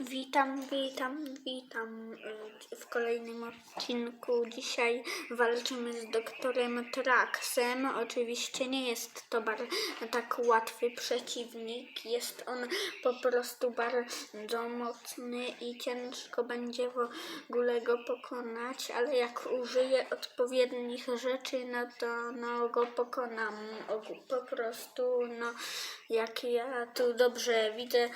Witam, witam, witam w kolejnym odcinku. Dzisiaj walczymy z doktorem Traxem. Oczywiście nie jest to bar tak łatwy przeciwnik. Jest on po prostu bardzo mocny i ciężko będzie w ogóle go pokonać, ale jak użyję odpowiednich rzeczy, no to no, go pokonam. Po prostu, no, jak ja tu dobrze widzę,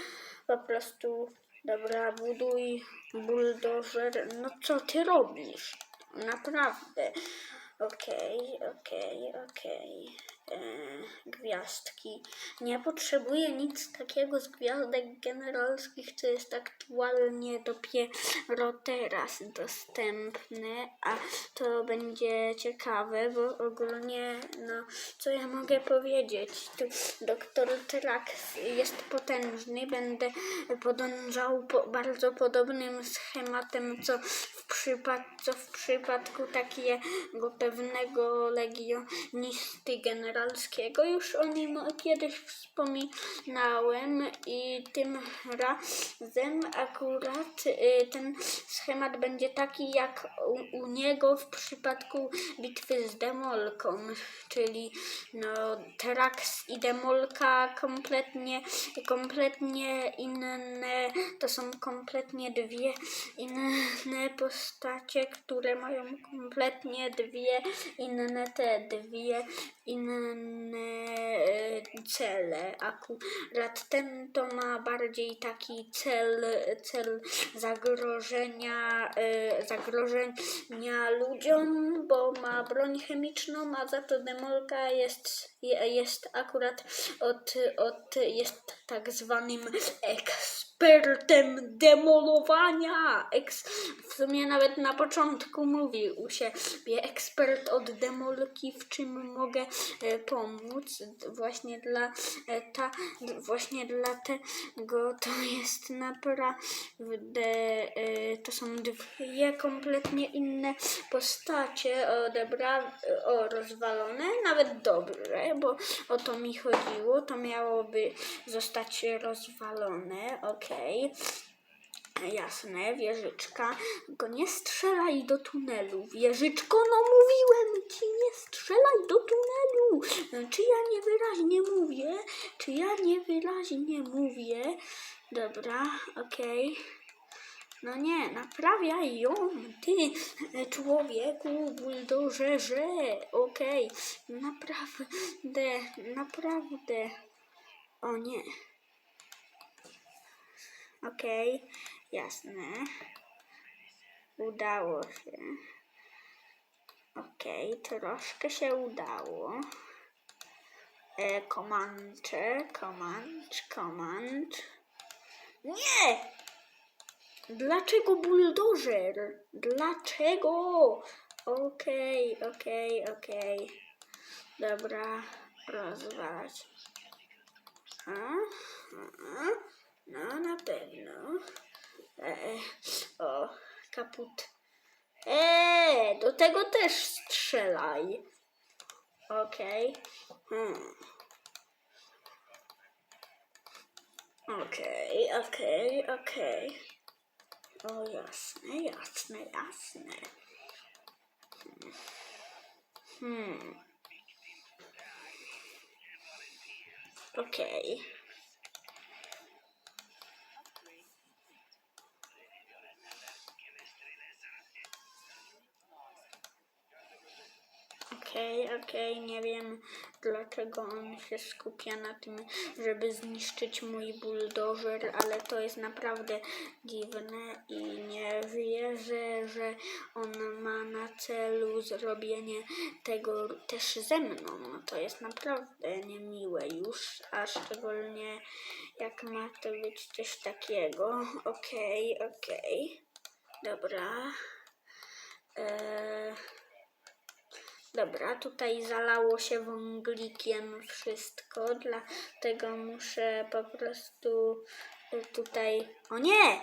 po prostu Dobra, buduj buldożer. No co ty robisz? Naprawdę. Okej, okej, okej. E, Gwiazdki. Nie potrzebuję nic takiego z gwiazdek generalskich, co jest aktualnie dopiero teraz dostępne, a to będzie ciekawe, bo ogólnie, no, co ja mogę powiedzieć? Tu doktor Trax jest potężny, będę podążał po bardzo podobnym schematem, co w, przypad, co w przypadku takiego pewnego legionisty generalskiego. Już o nim kiedyś wspominałem i tym razem akurat y, ten schemat będzie taki jak u, u niego w przypadku bitwy z Demolką, czyli no Trax i Demolka kompletnie, kompletnie inne, to są kompletnie dwie inne postacie, które mają kompletnie dwie inne te, dwie inne e, cele. Akurat ten to ma bardziej taki cel, cel zagrożenia, e, zagrożenia ludziom, bo ma broń chemiczną, a za to demolka jest, je- jest akurat od, od jest tak zwanym ekspertem demolowania. Eks, w sumie nawet na początku mówił się ekspert od demolki, w czym mogę e, pomóc. Właśnie dla e, ta, właśnie dlatego to jest naprawdę e, to są dwie kompletnie inne postacie odebra, o rozwalone, nawet dobre, bo o to mi chodziło. To miałoby zostać rozwalone, okej. Jasne, wieżyczka. Tylko nie strzelaj do tunelu. Wieżyczko, no mówiłem ci, nie strzelaj do tunelu. Czy ja niewyraźnie mówię? Czy ja niewyraźnie mówię? Dobra, okej. No nie, naprawiaj ją, ty człowieku, buldożerze. Okej, naprawdę, naprawdę. O nie. Okej, jasne. Udało się. Okej, troszkę się udało. E, komancze, komandcz, komandcz. Nie! Dlaczego buldożer? Dlaczego? Okej, okej, okej. Dobra, rozwalać. A? No, na pewno. E, o, kaput. Eee, do tego też strzelaj. Okej. Hmm. Okej, okej, okej. O, jasne, jasne, jasne. Hmm. Okej. Okej, okej, nie wiem dlaczego on się skupia na tym, żeby zniszczyć mój buldożer, ale to jest naprawdę dziwne i nie wierzę, że on ma na celu zrobienie tego też ze mną. No To jest naprawdę niemiłe już, a szczególnie jak ma to być coś takiego. Okej, okej, dobra. Eee... Dobra, tutaj zalało się wąglikiem wszystko, dlatego muszę po prostu tutaj. O nie!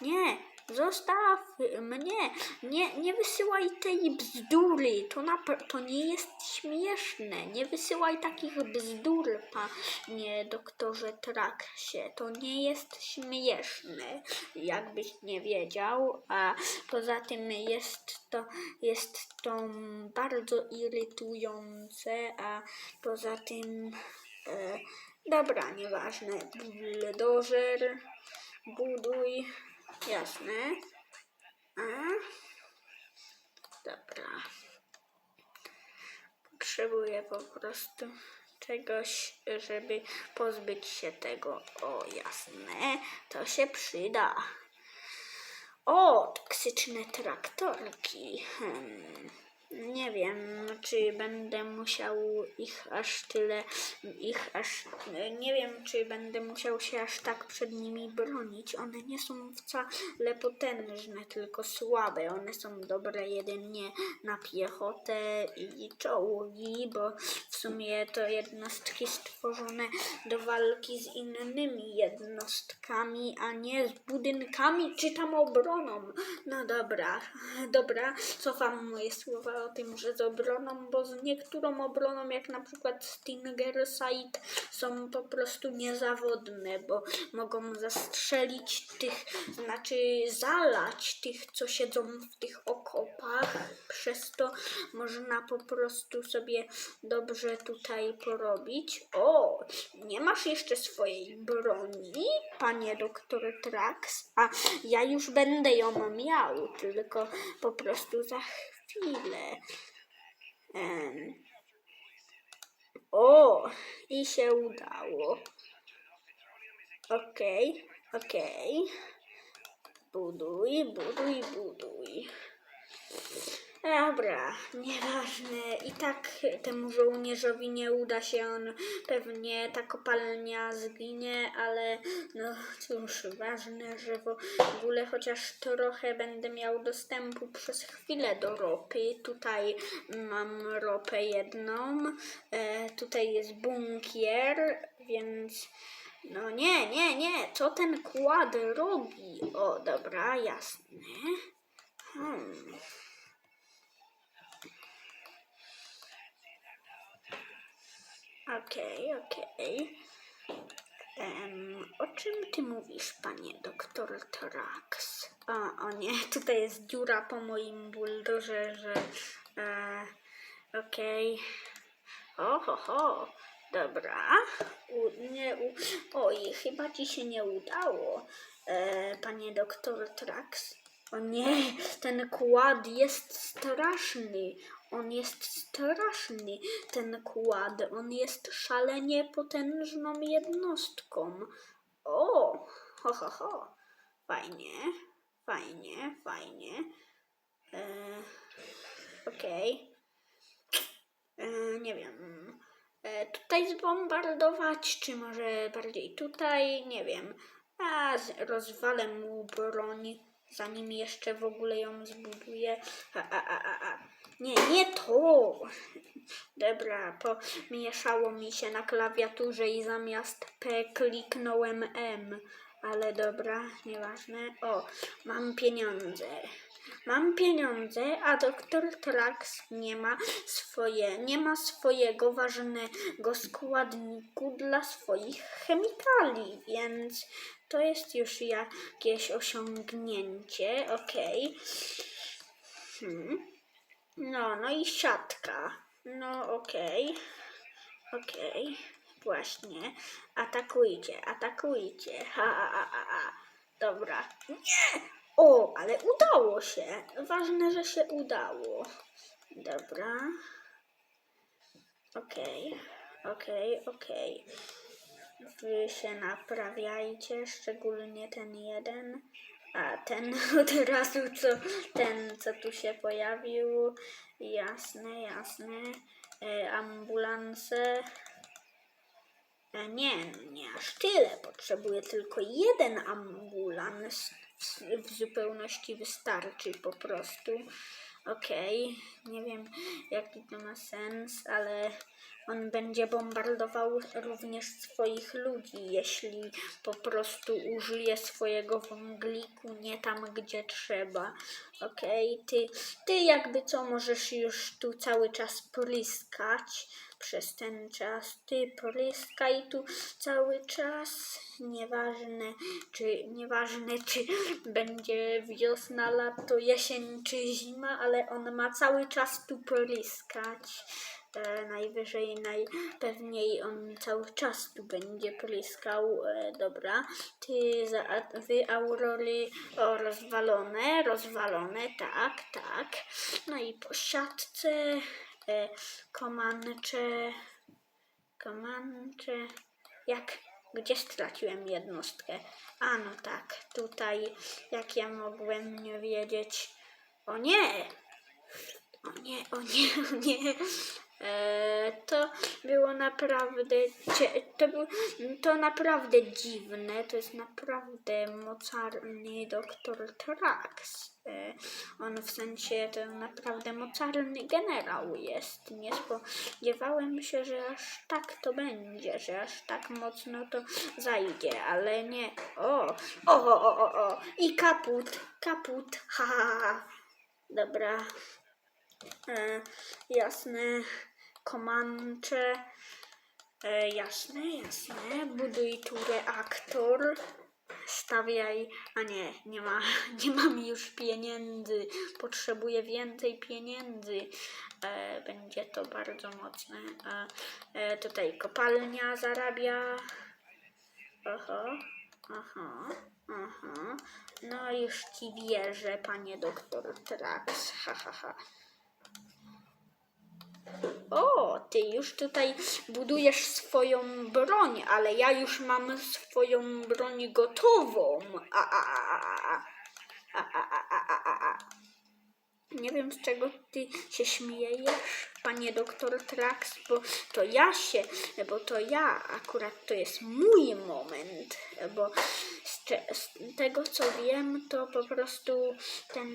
Nie! Zostaw mnie. Nie, nie wysyłaj tej bzdury. To, to nie jest śmieszne. Nie wysyłaj takich bzdur, panie doktorze Traksie. To nie jest śmieszne. Jakbyś nie wiedział. A poza tym jest to, jest to bardzo irytujące. A poza tym... E, dobra, nieważne. Buldożer. Buduj. Jasne. A? Dobra. Potrzebuję po prostu czegoś, żeby pozbyć się tego. O, jasne. To się przyda. O, toksyczne traktorki. Hmm. Nie wiem, czy będę musiał ich aż tyle, ich aż, nie wiem, czy będę musiał się aż tak przed nimi bronić. One nie są wcale potężne, tylko słabe. One są dobre jedynie na piechotę i czołgi, bo w sumie to jednostki stworzone do walki z innymi jednostkami, a nie z budynkami czy tam obroną. No dobra, dobra, cofam moje słowa o tym, że z obroną, bo z niektórą obroną, jak na przykład Stinger Sight, są po prostu niezawodne, bo mogą zastrzelić tych, znaczy zalać tych, co siedzą w tych okopach. Przez to można po prostu sobie dobrze tutaj porobić. O, nie masz jeszcze swojej broni, panie doktor Trax, a ja już będę ją miał, tylko po prostu za chwilę. Em. O, i się udało. Okej, okej. Buduj, buduj, buduj. Dobra, nieważne. I tak temu żołnierzowi nie uda się, on pewnie ta kopalnia zginie, ale no cóż, ważne, że w ogóle chociaż trochę będę miał dostępu przez chwilę do ropy. Tutaj mam ropę jedną, e, tutaj jest bunkier, więc no nie, nie, nie, co ten kład robi? O, dobra, jasne. Hmm. Okej, okej. Em, o czym ty mówisz, panie doktor Trax? O, o nie, tutaj jest dziura po moim buldożerze. E, okej. O, ho, ho. Dobra. U, nie, u, oj, chyba ci się nie udało, e, panie doktor Trax. O nie, ten kład jest straszny. On jest straszny, ten kład. On jest szalenie potężną jednostką. O, ho, ho, ho. Fajnie, fajnie, fajnie. E, Okej. E, Nie wiem. E, tutaj zbombardować, czy może bardziej tutaj? Nie wiem. A, rozwalę mu broń, zanim jeszcze w ogóle ją zbuduję. A, a, a, a, a. Nie, nie to! Dobra, pomieszało mi się na klawiaturze i zamiast P kliknąłem M. Ale dobra, nieważne. O, mam pieniądze. Mam pieniądze, a doktor Trax nie ma swoje, nie ma swojego ważnego składniku dla swoich chemikali, więc to jest już jakieś osiągnięcie, okej. Hmm. No, no i siatka. No, okej. Okej. Właśnie. Atakujcie, atakujcie. Ha, ha, ha, ha. Dobra. Nie! O, ale udało się. Ważne, że się udało. Dobra. Okej, okej, okej. Wy się naprawiajcie, szczególnie ten jeden. A ten od razu, co, ten, co tu się pojawił. Jasne, jasne. E, ambulanse. E, nie, nie aż tyle. Potrzebuję tylko jeden ambulans. W, zupełności wystarczy po prostu. Okej, nie wiem jaki to ma sens, ale on będzie bombardował również swoich ludzi, jeśli po prostu użyje swojego wągliku nie tam, gdzie trzeba. Okej, ty, ty jakby co możesz już tu cały czas pryskać przez ten czas. Ty pryskaj tu cały czas. Nieważne, czy nieważne, czy będzie wiosna, lato, jesień czy zima, ale on ma cały czas tu pryskać. E, najwyżej, najpewniej on cały czas tu będzie pryskał. E, dobra, ty, za, wy aurory, o, rozwalone, rozwalone, tak, tak. No i po siatce, e, komancze, komancze, jak, gdzie straciłem jednostkę? A, no tak, tutaj, jak ja mogłem nie wiedzieć, o nie, o nie, o nie, o nie. E, to było naprawdę, to, był, to naprawdę dziwne, to jest naprawdę mocarny doktor Trax. E, on w sensie to naprawdę mocarny generał jest. Nie spodziewałem się, że aż tak to będzie, że aż tak mocno to zajdzie, ale nie. O, o, o, o, o, o. i kaput, kaput, ha, ha, ha. Dobra, E, jasne. Komancze. E, jasne, jasne. Buduj tu reaktor. Stawiaj. A nie, nie ma, nie mam już pieniędzy. Potrzebuję więcej pieniędzy. E, będzie to bardzo mocne. E, tutaj kopalnia zarabia. Oho, aha, aha. No już ci wierzę, panie doktor Trax. Ha, ha, ha. O, ty już tutaj budujesz swoją broń, ale ja już mam swoją broń gotową. A, a, a, a, a. A, a, a. Nie wiem, z czego ty się śmiejesz, panie doktor Trax, bo to ja się, bo to ja, akurat to jest mój moment, bo z, z tego co wiem, to po prostu ten,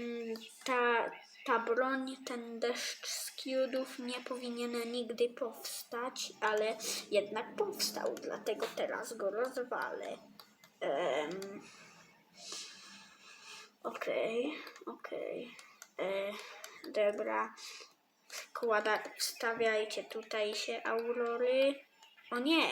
ta, ta broń, ten deszcz z nie powinien nigdy powstać, ale jednak powstał, dlatego teraz go rozwalę. Em, Okej, okej. E, Dobra. Składa, wstawiajcie tutaj się aurory. O nie!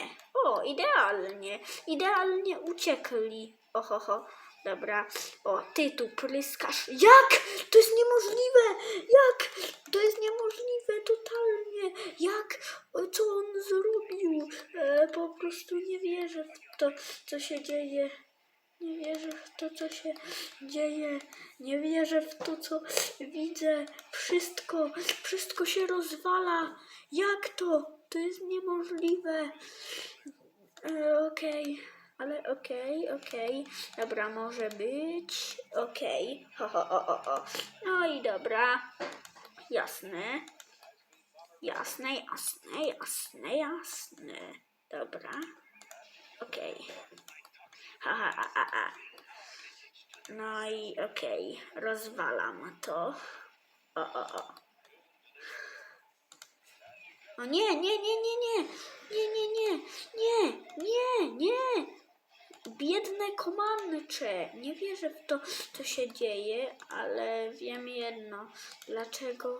O, idealnie! Idealnie uciekli. Ohoho. Dobra. O, ty tu pryskasz. Jak? To jest niemożliwe! Jak? To jest niemożliwe totalnie. Jak? Co on zrobił? E, po prostu nie wierzę w to, co się dzieje. Nie wierzę w to, co się dzieje. Nie wierzę w to, co widzę. Wszystko, wszystko się rozwala. Jak to? To jest niemożliwe. E, Okej, ale okej, okej. Dobra, może być. Okej. Ho, ho, o, o, o. No i dobra. Jasne. Jasne, jasne, jasne, jasne. Dobra. Okej. Ha, ha, ha, ha, ha. No i okej, rozwalam to. O, o, o. O nie, nie, nie, nie, nie, nie, nie, nie, nie, nie, nie. Biedne komancze. Nie wierzę w to, co się dzieje, ale wiem jedno. Dlaczego?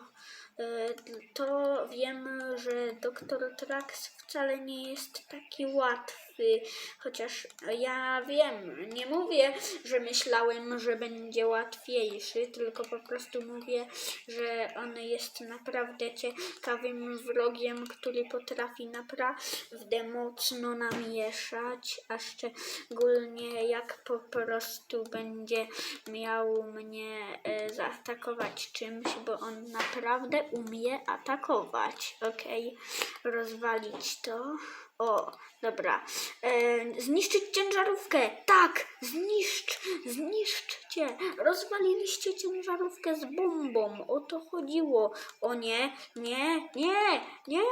E, To wiem, że doktor Trax wcale nie jest taki łatwy. Chociaż ja wiem, nie mówię, że myślałem, że będzie łatwiejszy, tylko po prostu mówię, że on jest naprawdę ciekawym wrogiem, który potrafi naprawdę mocno namieszać, a szczególnie jak po prostu będzie miał mnie e, zaatakować czymś, bo on naprawdę umie atakować. Okej, rozwalić to. O, dobra. E, zniszczyć ciężarówkę. Tak, zniszcz, zniszczcie. Rozwaliliście ciężarówkę z bombą. O to chodziło. O nie, nie, nie, nie.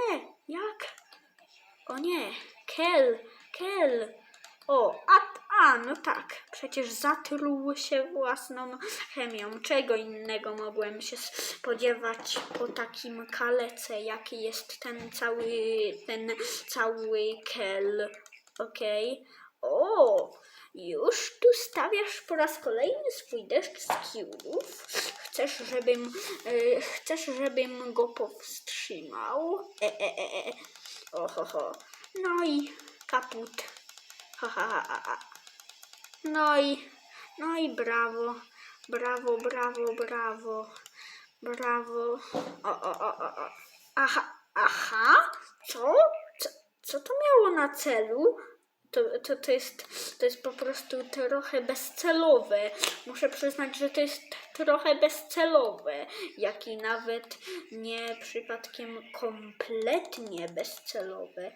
Jak? O nie. Kel, Kel. O, a, a, no tak, przecież zatruł się własną chemią. Czego innego mogłem się spodziewać po takim kalece, jaki jest ten cały, ten cały kel. Okej. O, już tu stawiasz po raz kolejny swój deszcz z kiłów. Chcesz, żebym, e, chcesz, żebym go powstrzymał? E, e, e, e. Ohoho. No i kaput. Ha, ha, ha. No i, no i brawo, brawo, brawo, brawo, brawo. O, o, o, o, o. Aha, aha, co? Co, co to miało na celu? To, to, to, jest, to jest po prostu trochę bezcelowe. Muszę przyznać, że to jest trochę bezcelowe, jak i nawet nie przypadkiem kompletnie bezcelowe.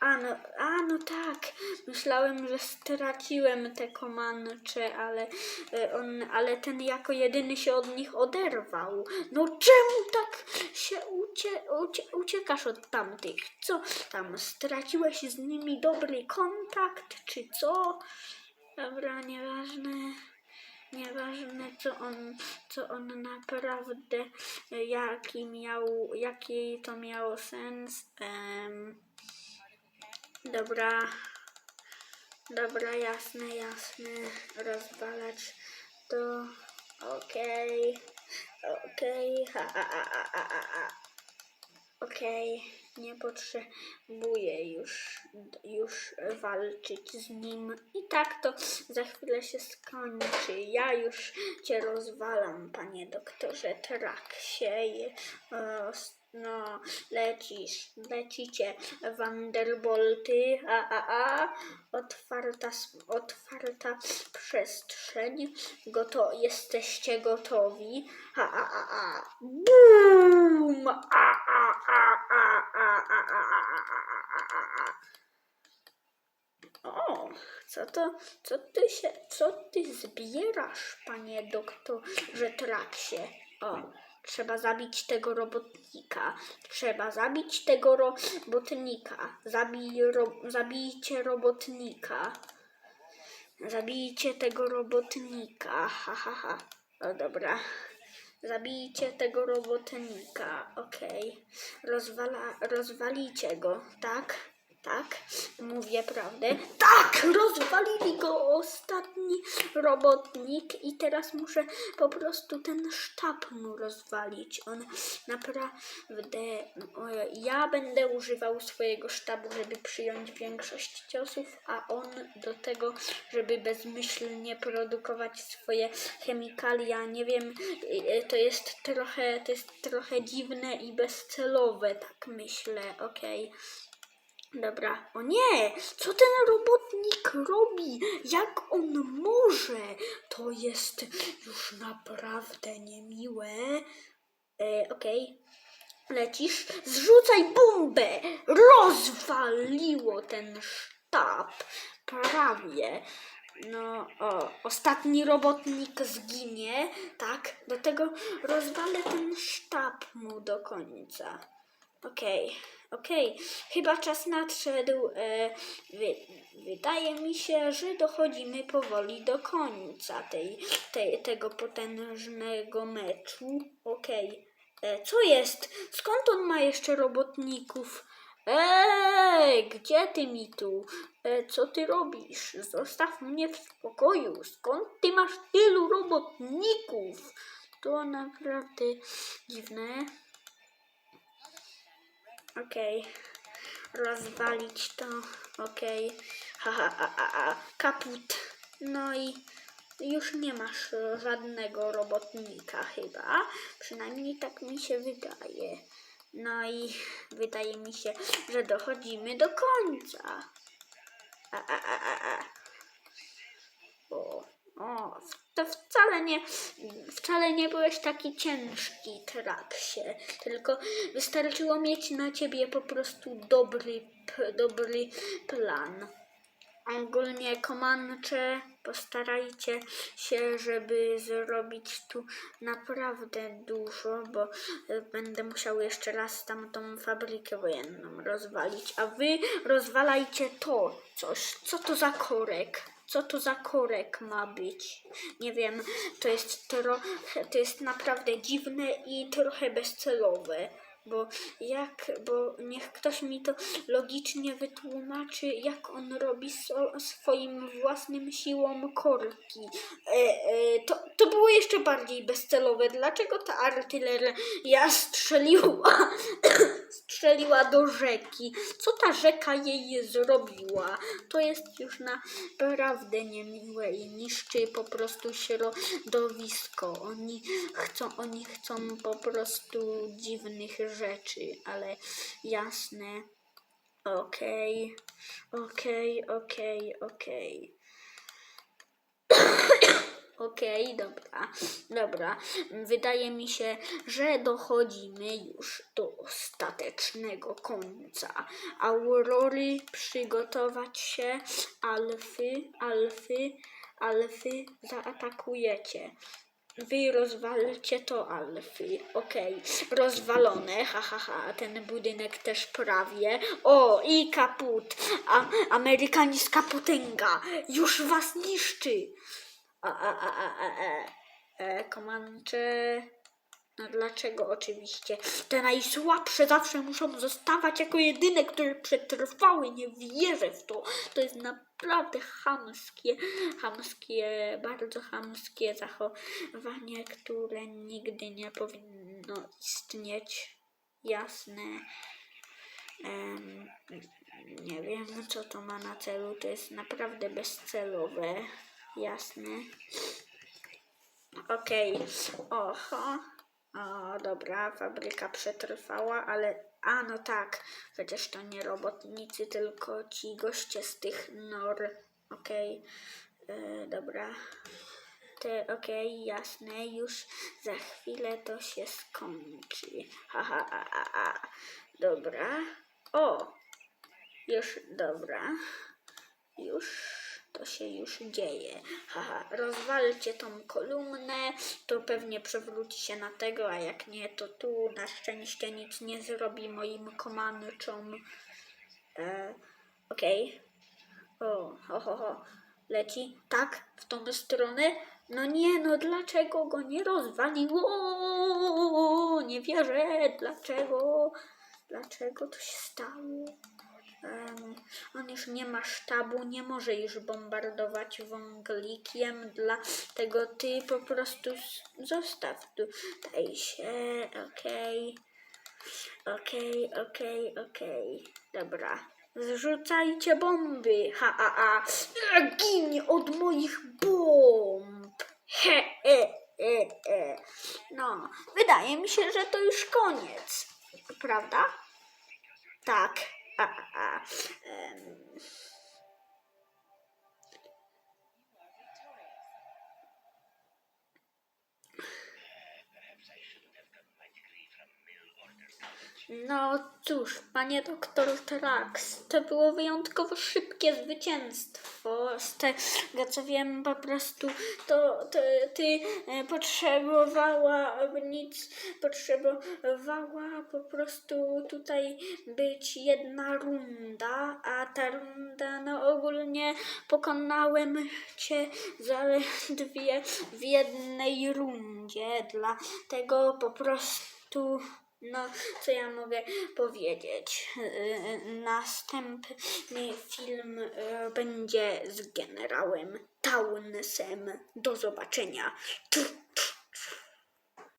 A no, a no tak, myślałem, że straciłem te komancze, ale, e, on, ale ten jako jedyny się od nich oderwał. No czemu tak się ucie, ucie, uciekasz od tamtych? Co tam, straciłeś z nimi dobry kontakt, czy co? Dobra, nieważne. Nieważne, co on, co on naprawdę, e, jaki miał, jaki to miało sens. Em, Dobra. Dobra, jasne, jasne. Rozwalać to. Okej. Okej. Ha, ha, ha, ha, ha. Okej. Nie potrzebuję już, już walczyć z nim. I tak to za chwilę się skończy. Ja już cię rozwalam, panie doktorze Traksie. E, No, lecisz, lecicie Wanderbolty, a, a, a, otwarta, otwarta przestrzeń, goto, jesteście gotowi, a, a, a, a, BUM, a, a, a, a, a, a, a, a, a. O, co to, co ty się, co ty zbierasz, panie doktorze Traksie? O, trzeba zabić tego robotnika. Trzeba zabić tego robotnika. Zabij, ro, zabijcie robotnika. Zabijcie tego robotnika. Ha, ha, ha. O, dobra. Zabijcie tego robotnika. Okej. Rozwala, rozwalicie go, tak? Tak? Mówię prawdę. Tak! Rozwalili go ostatni robotnik i teraz muszę po prostu ten sztab mu rozwalić. On naprawdę... o, Ja będę używał swojego sztabu, żeby przyjąć większość ciosów, a on do tego, żeby bezmyślnie produkować swoje chemikalia. Nie wiem, y, to jest trochę, to jest trochę dziwne i bezcelowe, tak myślę, okej. Dobra, o nie! Co ten robotnik robi? Jak on może? To jest już naprawdę niemiłe. E, Okej. Lecisz? Zrzucaj bombę! Rozwaliło ten sztab. Prawie. No, o, ostatni robotnik zginie, tak? Do tego rozwalę ten sztab mu do końca. Okej, okej. Chyba czas nadszedł. E, wy, wydaje mi się, że dochodzimy powoli do końca tej, tej, tego potężnego meczu. Okej. E, co jest? Skąd on ma jeszcze robotników? Ej, gdzie ty mi tu? E, co ty robisz? Zostaw mnie w spokoju. Skąd ty masz tylu robotników? To naprawdę dziwne. Okej. Rozwalić to. Okej. Haha, a, a, a. Kaput. No i już nie masz żadnego robotnika chyba. Przynajmniej tak mi się wydaje. No i wydaje mi się, że dochodzimy do końca. A, a, a, a. O, o, to wcale nie, wcale nie byłeś taki ciężki, Traksie. Tylko wystarczyło mieć na ciebie po prostu dobry, dobry plan. ogólnie komancze postarajcie się, żeby zrobić tu naprawdę dużo, bo y, będę musiał jeszcze raz tamtą fabrykę wojenną rozwalić, a wy rozwalajcie to coś. Co to za korek? Co to za korek ma być? Nie wiem, to jest to jest naprawdę dziwne i trochę bezcelowe. Bo jak, bo niech ktoś mi to logicznie wytłumaczy, jak on robi so, swoim własnym siłą korki. E, e, to, to było jeszcze bardziej bezcelowe. Dlaczego ta artyleria strzeliła, strzeliła do rzeki? Co ta rzeka jej zrobiła? To jest już naprawdę niemiłe i niszczy po prostu środowisko. Oni chcą, oni chcą po prostu dziwnych rzeczy, ale jasne. Okej, okej, okej, okej. Okej, dobra, dobra. Wydaje mi się, że dochodzimy już do ostatecznego końca. Aurory, przygotować się. Alfy, alfy, alfy, zaatakujecie. Wy rozwalcie to alfy. Okej, rozwalone, ha, ha, ha. Ten budynek też prawie. O, i kaput. A, amerykańska potęga już was niszczy. A, a, a, a, a, e, e. No dlaczego oczywiście? Te najsłabsze zawsze muszą zostawać jako jedyne, które przetrwały. Nie wierzę w to. To jest naprawdę chamskie, chamskie, bardzo chamskie zachowanie, które nigdy nie powinno istnieć. Jasne. Em, nie wiem, co to ma na celu. To jest naprawdę bezcelowe. Jasne. Okej. Oho. O, dobra, fabryka przetrwała, ale. A, no tak. Przecież to nie robotnicy, tylko ci goście z tych nor. Okej. E, dobra. Te, okej, jasne, już za chwilę to się skończy. Haha, a, a, a. Dobra. O! Już, dobra. Już to się już dzieje. Haha, rozwalcie tą kolumnę, to pewnie przewróci się na tego, a jak nie, to tu na szczęście nic nie zrobi moim komanczom. E, Okej. O, ho, ho, ho. Leci? Tak? W tą stronę? No nie, no dlaczego go nie rozwaliło? Nie wierzę. Dlaczego? Dlaczego to się stało? On już nie ma sztabu, nie może już bombardować wąglikiem, dlatego ty po prostu zostaw tutaj się, okej, okej, okej, okej, dobra. Zrzucajcie bomby, ha, ha, ha. Gin od moich bomb. He, e, e, e. No, wydaje mi się, że to już koniec, prawda? Tak. A, No cóż, panie doktor Trax, to było wyjątkowo szybkie zwycięstwo. Z tego co wiem, po prostu to, to ty e, potrzebowała nic, potrzebowała po prostu tutaj być jedna runda, a ta runda, no ogólnie pokonałem cię zaledwie w jednej rundzie, dlatego po prostu. No, co ja mogę powiedzieć? Yy, Następny film yy, będzie z generałem Townsem. Do zobaczenia.